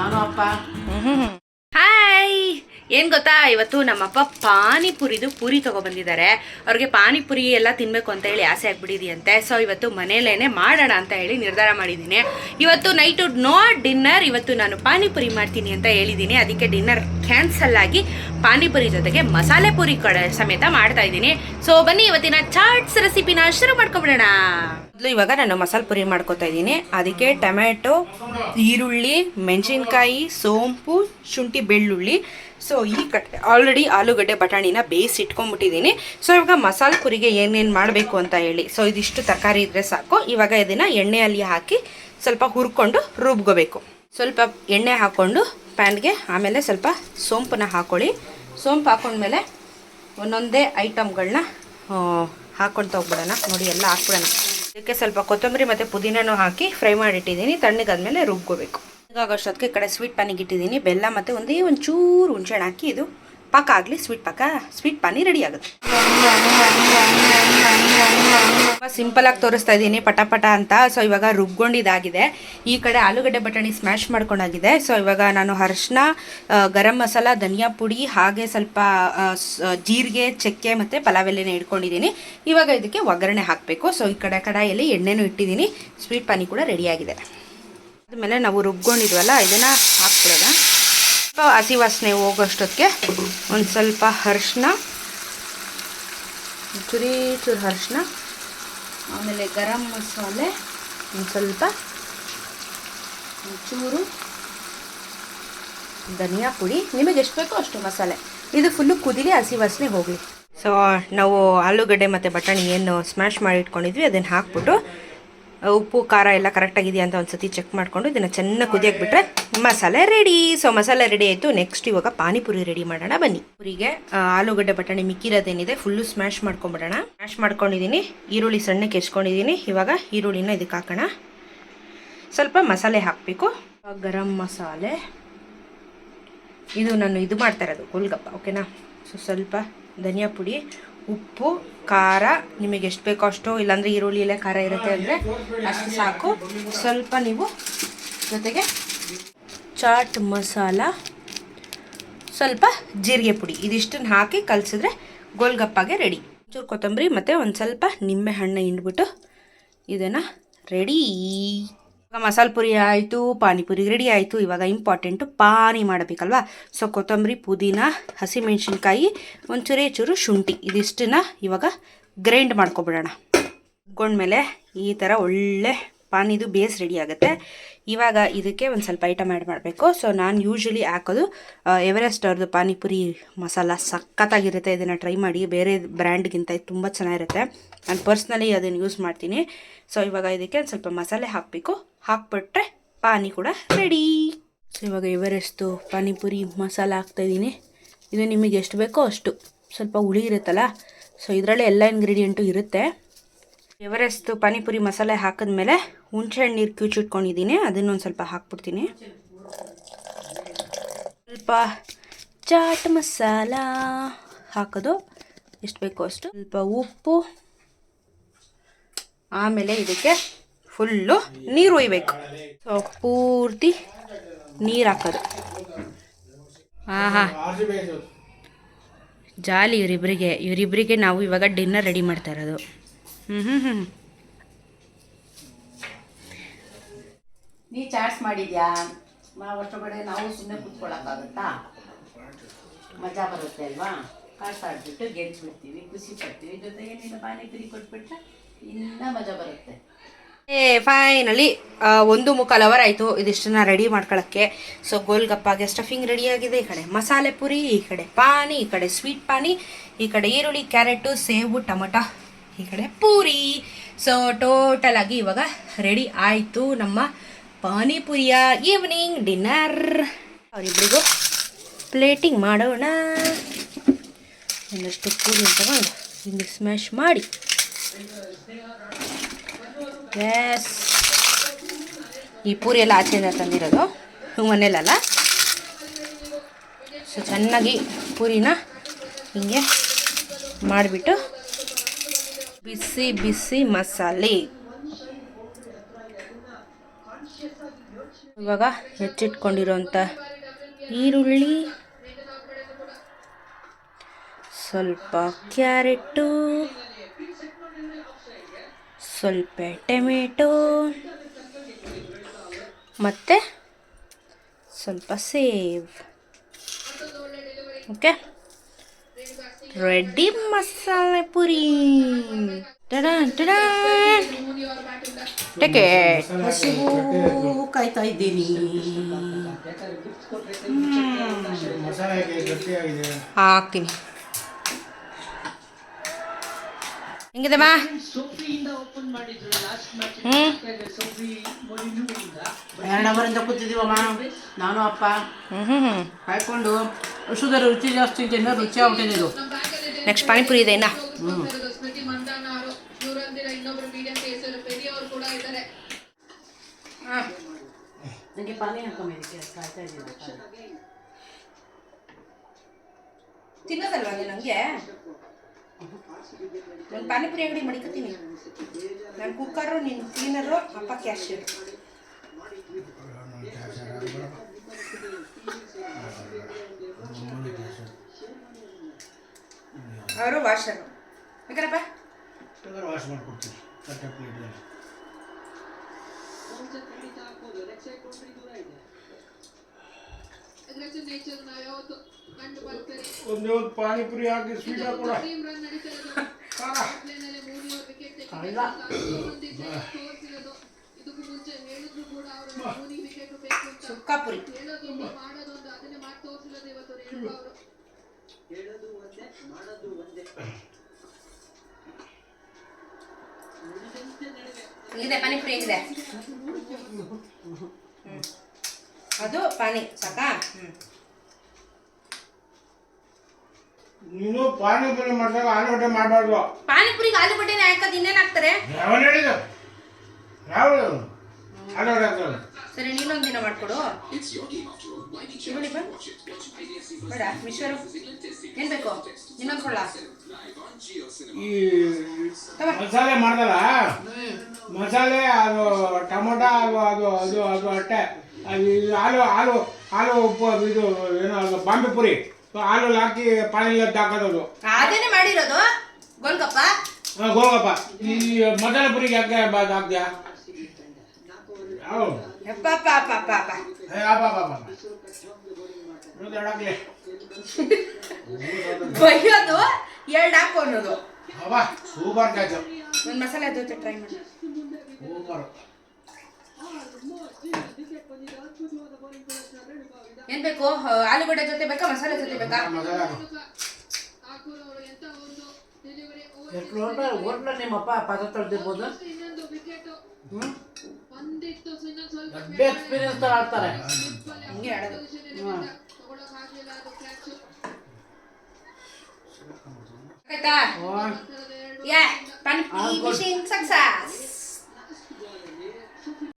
ನಾನು ಅಪ್ಪ ಹಾಯ್! ಏನ್ ಗೊತ್ತಾ? ಇವತ್ತು ನಮ್ಮಪ್ಪ ಪಾನಿಪುರಿದು ಪುರಿ ತಗೊಬಂದಿದ್ದಾರೆ ಅವ್ರಿಗೆ ಪಾನಿಪುರಿ ಎಲ್ಲ ತಿನ್ಬೇಕು ಅಂತ ಹೇಳಿ ಆಸೆ ಆಗ್ಬಿಟ್ಟಿದೆಯಂತೆ. ಸೊ ಇವತ್ತು ಮನೇಲೇನೆ ಮಾಡೋಣ ಅಂತ ಹೇಳಿ ನಿರ್ಧಾರ ಮಾಡಿದ್ದೀನಿ. ಇವತ್ತು ನೈಟು ನೋ ಡಿನ್ನರ್ ಇವತ್ತು ನಾನು ಪಾನಿಪುರಿ ಮಾಡ್ತೀನಿ ಅಂತ ಹೇಳಿದ್ದೀನಿ. ಅದಕ್ಕೆ ಡಿನ್ನರ್ ಕ್ಯಾನ್ಸಲ್ ಆಗಿ ಪಾನಿಪುರಿ ಜೊತೆಗೆ ಮಸಾಲೆ ಪುರಿ ಕಡೆ ಸಮೇತ ಮಾಡ್ತಾ ಇದ್ದೀನಿ. ಸೊ ಬನ್ನಿ, ಇವತ್ತಿನ ಚಾಟ್ಸ್ ರೆಸಿಪಿನ ಶುರು ಮಾಡ್ಕೊಬಿಡೋಣ. ಮೊದಲು ಇವಾಗ ನಾನು ಮಸಾಲೆ ಪುರಿ ಮಾಡ್ಕೊತಾ ಇದ್ದೀನಿ. ಅದಕ್ಕೆ ಟೊಮ್ಯಾಟೊ, ಈರುಳ್ಳಿ, ಮೆಣಸಿನ್ಕಾಯಿ, ಸೋಂಪು, ಶುಂಠಿ, ಬೆಳ್ಳುಳ್ಳಿ. ಸೊ ಈ ಕಟ್ ಆಲ್ರೆಡಿ ಆಲೂಗಡ್ಡೆ ಬಟಾಣಿನ ಬೇಯಿಸಿ ಇಟ್ಕೊಂಡ್ಬಿಟ್ಟಿದ್ದೀನಿ. ಸೊ ಇವಾಗ ಮಸಾಲೆ ಪುರಿಗೆ ಏನೇನು ಮಾಡಬೇಕು ಅಂತ ಹೇಳಿ. ಸೊ ಇದಿಷ್ಟು ತರಕಾರಿ ಇದ್ದರೆ ಸಾಕು. ಇವಾಗ ಇದನ್ನು ಎಣ್ಣೆಯಲ್ಲಿ ಹಾಕಿ ಸ್ವಲ್ಪ ಹುರ್ಕೊಂಡು ರುಬ್ಕೋಬೇಕು. ಸ್ವಲ್ಪ ಎಣ್ಣೆ ಹಾಕ್ಕೊಂಡು ಪ್ಯಾನ್ಗೆ ಆಮೇಲೆ ಸ್ವಲ್ಪ ಸೋಂಪನ್ನು ಹಾಕ್ಕೊಳ್ಳಿ ಸೋಂಪು ಹಾಕೊಂಡ್ಮೇಲೆ ಒಂದೊಂದೇ ಐಟಮ್ಗಳನ್ನ ಹಾಕ್ಕೊಳ್ತಾ ಹೋಗ್ಬಿಡೋಣ. ನೋಡಿ, ಎಲ್ಲ ಹಾಕ್ಬಿಡೋಣ. ಇದಕ್ಕೆ ಸ್ವಲ್ಪ ಕೊತ್ತಂಬರಿ ಮತ್ತು ಪುದೀನನೂ ಹಾಕಿ ಫ್ರೈ ಮಾಡಿಟ್ಟಿದ್ದೀನಿ. ತಣ್ಣಗಾದ್ಮೇಲೆ ರುಬ್ಕೋಬೇಕು. ಈಗಾಗೋಷ್ಟೊತ್ತಿಗೆ ಈ ಕಡೆ ಸ್ವೀಟ್ ಪಾನಿಗೆ ಇಟ್ಟಿದ್ದೀನಿ. ಬೆಲ್ಲ ಮತ್ತು ಒಂದೇ ಒಂದು ಚೂರು ಹುಣ್ಸೆಹಣ್ಣು ಹಾಕಿ ಇದು ಪಾಕ ಆಗಲಿ ಸ್ವೀಟ್ ಪಾಕ. ಸ್ವೀಟ್ ಪಾನಿ ರೆಡಿ ಆಗುತ್ತೆ. ಸಿಂಪಲ್ ಆಗಿ ತೋರಿಸ್ತಾ ಇದ್ದೀನಿ ಪಟ ಪಟ ಅಂತ. ಸೊ ಇವಾಗ ರುಬ್ಕೊಂಡಿದ್ದಾಗಿದೆ ಈ ಕಡೆ ಆಲೂಗಡ್ಡೆ ಬಟಾಣಿ ಸ್ಮ್ಯಾಶ್ ಮಾಡ್ಕೊಂಡಾಗಿದೆ. ಸೊ ಇವಾಗ ನಾನು ಅರ್ಶಿನ ಗರಂ ಮಸಾಲ, ಧನಿಯಾ ಪುಡಿ, ಹಾಗೆ ಸ್ವಲ್ಪ ಜೀರಿಗೆ, ಚಕ್ಕೆ ಮತ್ತು ಪಲಾವ್ ಎಲೆನೇ ಇಟ್ಕೊಂಡಿದ್ದೀನಿ ಇವಾಗ ಇದಕ್ಕೆ ಒಗ್ಗರಣೆ ಹಾಕಬೇಕು. ಸೊ ಈ ಕಡೆ ಕಡಾಯಲ್ಲಿ ಎಣ್ಣೆನೂ ಇಟ್ಟಿದ್ದೀನಿ ಸ್ವೀಟ್ ಪಾನಿ ಕೂಡ ರೆಡಿಯಾಗಿದೆ ಆದಮೇಲೆ ನಾವು ರುಬ್ಕೊಂಡಿದ್ವಲ್ಲ, ಇದನ್ನು ಹಾಕ್ಬಿಡೋಣ. ಸ್ವಲ್ಪ ಹಸಿ ವಾಸನೆ ಹೋಗೋಷ್ಟೊತ್ತಿಗೆ ಒಂದು ಸ್ವಲ್ಪ ಅರ್ಶಿನ ಚುರಿ ಚೂರು ಅರಿಶಿನ ಆಮೇಲೆ ಗರಂ ಮಸಾಲೆ ಒಂದು ಸ್ವಲ್ಪ ಚೂರು ಧನಿಯಾ ಪುಡಿ. ನಿಮಗೆ ಎಷ್ಟು ಬೇಕೋ ಅಷ್ಟು ಮಸಾಲೆ. ಇದು ಫುಲ್ಲು ಕುದಿಲಿ ಹಸಿ ವಾಸನೆ ಹೋಗಲಿ. ಸೊ ನಾವು ಆಲೂಗಡ್ಡೆ ಮತ್ತು ಬಟಾಣಿ ಏನು ಸ್ಮ್ಯಾಶ್ ಮಾಡಿ ಇಟ್ಕೊಂಡಿದ್ವಿ ಅದನ್ನು ಹಾಕ್ಬಿಟ್ಟು ಉಪ್ಪು, ಖಾರ ಎಲ್ಲ ಕರೆಕ್ಟಾಗಿದೆಯಾ ಅಂತ ಒಂದು ಸತಿ ಚೆಕ್ ಮಾಡಿಕೊಂಡು ಇದನ್ನು ಚೆನ್ನಾಗಿ ಕುದಿಯಕ್ಕೆ ಬಿಟ್ರೆ ಮಸಾಲೆ ರೆಡಿ ಸೊ ಮಸಾಲೆ ರೆಡಿ ಆಯಿತು. ನೆಕ್ಸ್ಟ್ ಇವಾಗ ಪಾನಿಪುರಿ ರೆಡಿ ಮಾಡೋಣ. ಬನ್ನಿ. ಪುರಿಗೆ ಆಲೂಗಡ್ಡೆ ಬಟಾಣಿ ಮಿಕ್ಕಿರೋದೇನಿದೆ ಫುಲ್ಲು ಸ್ಮ್ಯಾಶ್ ಮಾಡ್ಕೊಂಬಿಡೋಣ ಸ್ಮ್ಯಾಶ್ ಮಾಡ್ಕೊಂಡಿದ್ದೀನಿ ಈರುಳ್ಳಿ ಸಣ್ಣಕ್ಕೆ ಹೆಚ್ಕೊಂಡಿದ್ದೀನಿ ಇವಾಗ ಈರುಳ್ಳಿನ ಇದಕ್ಕೆ ಹಾಕೋಣ. ಸ್ವಲ್ಪ ಮಸಾಲೆ ಹಾಕಬೇಕು. ಗರಂ ಮಸಾಲೆ. ಇದು ನಾನು ಇದು ಮಾಡ್ತಾ ಇರೋದು, ಗೋಲ್ಗಪ್ಪ ಓಕೆನಾ ಸೊ ಸ್ವಲ್ಪ ಧನಿಯಾ ಪುಡಿ ಉಪ್ಪು, ಖಾರ, ನಿಮಗೆ ಎಷ್ಟು ಬೇಕೋ ಅಷ್ಟು, ಇಲ್ಲಾಂದರೆ ಈರುಳ್ಳಿ ಎಲ್ಲ ಖಾರ ಇರುತ್ತೆ ಅಂದರೆ ಅಷ್ಟು ಸಾಕು. ಸ್ವಲ್ಪ ನೀವು ಜೊತೆಗೆ ಚಾಟ್ ಮಸಾಲ, ಸ್ವಲ್ಪ ಜೀರಿಗೆ ಪುಡಿ. ಇದಿಷ್ಟನ್ನು ಹಾಕಿ ಕಲಸಿದ್ರೆ ಗೋಲ್ಗಪ್ಪಾಗೆ ರೆಡಿ ಚೂರು ಕೊತ್ತಂಬರಿ ಮತ್ತು ಒಂದು ಸ್ವಲ್ಪ ನಿಂಬೆ ಹಣ್ಣು ಹಿಂಡ್ಬಿಟ್ಟು ಇದನ್ನು ರೆಡಿ ಮಸಾಲೆ ಪುರಿ ಆಯಿತು, ಪಾನಿಪುರಿ ರೆಡಿ ಆಯಿತು. ಇವಾಗ ಇಂಪಾರ್ಟೆಂಟು ಪಾನಿ ಮಾಡಬೇಕಲ್ವಾ? ಸೊ ಕೊತ್ತಂಬರಿ, ಪುದೀನ, ಹಸಿಮೆಣ್ಸಿನ್ಕಾಯಿ, ಒಂಚೂರೇ ಚೂರು ಶುಂಠಿ. ಇದಿಷ್ಟನ್ನ ಇವಾಗ ಗ್ರೈಂಡ್ ಮಾಡ್ಕೊಬಿಡೋಣ. ಮೇಲೆ ಈ ಥರ ಒಳ್ಳೆ ಪಾನಿದು ಬೇಸ್ ರೆಡಿ ಆಗುತ್ತೆ. ಇವಾಗ ಇದಕ್ಕೆ ಒಂದು ಸ್ವಲ್ಪ ಐಟಮ್ ಆ್ಯಡ್ ಮಾಡಬೇಕು. ಸೊ ನಾನು ಯೂಶ್ವಲಿ ಹಾಕೋದು ಎವರೆಸ್ಟ್ ಅವ್ರದ್ದು ಪಾನಿಪುರಿ ಮಸಾಲ ಸಖತ್ತಾಗಿರುತ್ತೆ. ಇದನ್ನು ಟ್ರೈ ಮಾಡಿ. ಬೇರೆ ಬ್ರ್ಯಾಂಡ್ಗಿಂತ ಇದು ತುಂಬ ಚೆನ್ನಾಗಿರುತ್ತೆ. ನಾನು ಪರ್ಸ್ನಲಿ ಅದನ್ನು ಯೂಸ್ ಮಾಡ್ತೀನಿ. ಸೊ ಇವಾಗ ಇದಕ್ಕೆ ಒಂದು ಸ್ವಲ್ಪ ಮಸಾಲೆ ಹಾಕಬೇಕು. ಹಾಕ್ಬಿಟ್ರೆ ಪಾನಿ ಕೂಡ ರೆಡಿ ಸೊ ಇವಾಗ ಎವರೆಸ್ಟು ಪಾನಿಪುರಿ ಮಸಾಲ ಹಾಕ್ತಾಯಿದ್ದೀನಿ ಇದು ನಿಮಗೆ ಎಷ್ಟು ಬೇಕೋ ಅಷ್ಟು. ಸ್ವಲ್ಪ ಹುಳಿ ಇರುತ್ತಲ್ಲ? ಸೊ ಇದರಲ್ಲೇ ಎಲ್ಲ ಇಂಗ್ರೀಡಿಯೆಂಟು ಇರುತ್ತೆ. ಎವರೆಸ್ಟು ಪಾನಿಪುರಿ ಮಸಾಲೆ ಹಾಕಿದ್ಮೇಲೆ ಹುಣಸೆಹಣ್ಣು ನೀರು ಕಿವುಚಿಟ್ಕೊಂಡಿದ್ದೀನಿ ಅದನ್ನೊಂದು ಸ್ವಲ್ಪ ಹಾಕ್ಬಿಡ್ತೀನಿ. ಸ್ವಲ್ಪ ಚಾಟ್ ಮಸಾಲ ಹಾಕೋದು, ಎಷ್ಟು ಬೇಕೋ ಅಷ್ಟು. ಸ್ವಲ್ಪ ಉಪ್ಪು, ಆಮೇಲೆ ಇದಕ್ಕೆ ಫುಲ್ಲು ನೀರು ಒಯ್ಬೇಕು. ಸೊ, ಪೂರ್ತಿ ನೀರು ಹಾಕೋದು. ಹಾಂ ಹಾಂ ಜಾಲಿ ಇವರಿಬ್ಬರಿಗೆ ಇವರಿಬ್ಬರಿಗೆ ನಾವು ಇವಾಗ ಡಿನ್ನರ್ ರೆಡಿ ಮಾಡ್ತಾ ಇರೋದು. ಹ್ಞೂ ಹ್ಞೂ ಹ್ಞೂ ನೀ ಚಾಟ್ಸ್ ಮಾಡಿದ್ಯಾ? ನಾವು ಅಷ್ಟೊಳಗಡೆ ನಾವು ಸುಮ್ಮನೆ ಕೂತ್ಕೊಳ್ಳೋಕ್ಕಾಗತ್ತಾ ಮಜಾ ಬರುತ್ತೆ ಅಲ್ವಾ? ಕಾಸಾಡ್ಬಿಟ್ಟು ಗೆಲ್ಸ್ಬಿಡ್ತೀವಿ ಖುಷಿ ಪಡ್ತೀವಿ ಜೊತೆಗೆ ನಿನ್ನ ಪಾನಿಪುರಿ ಕೊಟ್ಬಿಟ್ರೆ ಇನ್ನ ಮಜಾ ಬರುತ್ತೆ. ಫೈನಲಿ ಒಂದು ಮುಕ್ಕಾಲು ಅವರ್ ಆಯಿತು. ಇದಿಷ್ಟನ್ನ ರೆಡಿ ಮಾಡ್ಕೊಳ್ಳೋಕ್ಕೆ ಸೊ ಗೋಲ್ಗಪ್ಪಾಗೆ ಸ್ಟಫಿಂಗ್ ರೆಡಿ ಆಗಿದೆ. ಈ ಕಡೆ ಮಸಾಲೆ ಪುರಿ, ಈ ಕಡೆ ಪಾನಿ, ಈ ಕಡೆ ಸ್ವೀಟ್ ಪಾನಿ, ಈ ಕಡೆ ಈರುಳ್ಳಿ ಕ್ಯಾರೆಟು ಸೇಬು, ಟೊಮೊಟೊ, ಈ ಕಡೆ ಪೂರಿ. ಸೊ ಟೋಟಲ್ ಆಗಿ ಇವಾಗ ರೆಡಿ ಆಯಿತು ನಮ್ಮ ಪಾನಿಪುರಿಯ ಈವ್ನಿಂಗ್ ಡಿನ್ನರ್ ಅವರಿಬ್ಬರಿಗೂ ಪ್ಲೇಟಿಂಗ್ ಮಾಡೋಣ. ಒಂದಷ್ಟು ಪೂರಿ ತಗೊಂಡು ಹಿಂಗೆ ಸ್ಮ್ಯಾಶ್ ಮಾಡಿ. ಎಸ್ ಈ ಪೂರಿ ಎಲ್ಲ ಆಚೆಯಿಂದ ತಂದಿರೋದು. ಮನೇಲಲ್ಲ ಸೊ ಚೆನ್ನಾಗಿ ಪೂರಿನ ಹಿಂಗೆ ಮಾಡಿಬಿಟ್ಟು ಬಿಸಿ ಬಿಸಿ ಮಸಾಲೆ. ಇವಾಗ ಹೆಚ್ಚಿಟ್ಕೊಂಡಿರೋಂಥ ಈರುಳ್ಳಿ ಸ್ವಲ್ಪ ಕ್ಯಾರೆಟು ಸ್ವಲ್ಪ ಟೊಮೆಟೊ ಮತ್ತು ಸ್ವಲ್ಪ ಸೇವ್ ಓಕೆ? ರೆಡಿ ಮಸಾಲೆ puri. Tada tada. Take it ಹಸಿವು ಕಾಯ್ತಾ ಇದ್ದೀನಿ. ಹಾಕ್ತೀನಿ. ಹೆಂಗಿದೆ ಹ್ಞೂ ಎರಡು ಅವರಿಂದ ಕೂತಿದ್ದೀವಮ್ಮ ನಾನು ಅಪ್ಪ. ಹ್ಞೂ ಹ್ಞೂ ಕಾಯ್ಕೊಂಡು. ಔಷಧ ರುಚಿ ಜಾಸ್ತಿ ಇದೆ ರುಚಿ ಆಗ್ಬಿಟ್ಟಿದೆ ಇದು. ನೆಕ್ಸ್ಟ್ ಪಾನಿಪುರಿ ಇದೆ ಇನ್ನ. ಹ್ಞೂ ನನಗೆ ಪಾನಿ ತಿನ್ನೋದಲ್ವಾ ನೀನು ನನಗೆ ನಾನು ಪಾನಿಪುರಿ ಅಂಗಡಿ ಮಡಿಕತ್ತೀನಿ. ನಾನು ಕುಕ್ಕರು ನಿನ್ನ ಕ್ಲೀನರು ಅಪ್ಪ ಕ್ಯಾಶಿಯರ್ ಅವರು ವಾಷರು ಬೇಕರಪ್ಪ? ವಾಶ್ ಮಾಡ್ಕೊಡ್ತೀವಿ. ಒಂದು ಒಂದು ಪಾನಿಪುರಿ ಹಾಕಿ ಸ್ವೀಟ್ ಹಾಕೋಣ. ಸುಕ್ಕಾಪುರಿ ಹೇಳೋದೊಂದು ಮಾಡೋದೊಂದು ಅದನ್ನೇ ಮಾಡಿ ತೋರಿಸಿರೋದು ಇವತ್ತು ಇದೆ ಪಾನಿಪುರಿ ಅದು ಪಾನಿ ಸಾಕಾ? ನೀವು ನೀನು ಪಾನಿಪುರಿ ಮಾಡಿದಾಗ ಆಲೂಗಡ್ಡೆ ಮಾಡಬಾರ್ದು. ಪಾನಿಪುರಿಗೆ ಆಲೂಗಡ್ಡೆನ ಹಾಕೋದು ಇನ್ನೇನು ಹಾಕ್ತಾರೆ? ಯಾವ ಹೇಳಿದ ಯಾವ ಆಲೂಗಡ್ಡೆ ಹಾಕ್ತಾರೆ. ಸರಿ ನೀನೊಂದು ದಿನ ಮಾಡಿಕೊಡು. ಈರುಳ್ಳಿ ಬಾ. ಬೇಡ ಮಿಶ್ವರು ಏನು ಬೇಕು? ಇನ್ನೊಂದು ಕೊಳ್ಳ ಈ ಮಸಾಲೆ ಮಾಡ್ದಲ್ಲ? ಮಸಾಲೆ ಅದು ಟೊಮೊಟೊ ಅದು ಅದು ಅದು ಅದು ಅಟ್ಟೆ ಅದು ಹಾಲು ಹಾಲು ಹಾಲು ಉಪ್ಪು ಅದು ಇದು ಏನೋ ಅದು ಬಾಂಬೆ ಪುರಿ. ಹಾಲು ಹಾಕಿ ಪಾನಿಲಿ ಹಾಕೋದು ಅದೇನೆ ಮಾಡಿರೋದು? ಗೋಲ್ಗಪ್ಪ ಹಾಂ ಗೋಗಪ್ಪ. ಈ ಮಸಾಲೆ ಪುರಿಗೆ ಯಾಕೆ ಬಾ ಹಾಕ್ದ್ಯಾ? ಬೈಯೋದು ಎರಡು ಹಾಕು ಅನ್ನೋದು. ಸೂಪರ್ ಕಾಯ್ತು ಒಂದು ಮಸಾಲೆ ಜೊತೆ ಟ್ರೈ ಮಾಡಿ. ಸೂಪರ್. ಏನು ಬೇಕು? ಆಲೂಗಡ್ಡೆ ಜೊತೆ ಬೇಕಾ ಮಸಾಲೆ ಜೊತೆ ಬೇಕಾ? ಹೋಟ್ಲ ನಿಮ್ಮಪ್ಪ ಪದ ತೊಳೆದಿರ್ಬೋದು ದೊಡ್ಡ ಎಕ್ಸ್ಪೀರಿಯನ್ಸ್ ಥರ ಆಡ್ತಾರೆ ಹಿಂಗೆ ಆಡೋದು ತಗೊಳಕ್ ಆಗ್ಲಿಲ್ಲ ಅದು ಕ್ಯಾಚ್ ಆಯ್ತಾ ಯಾ ಪಾನಿಪುರಿ ಮಿಷಿನ್ ಸಕ್ಸಸ್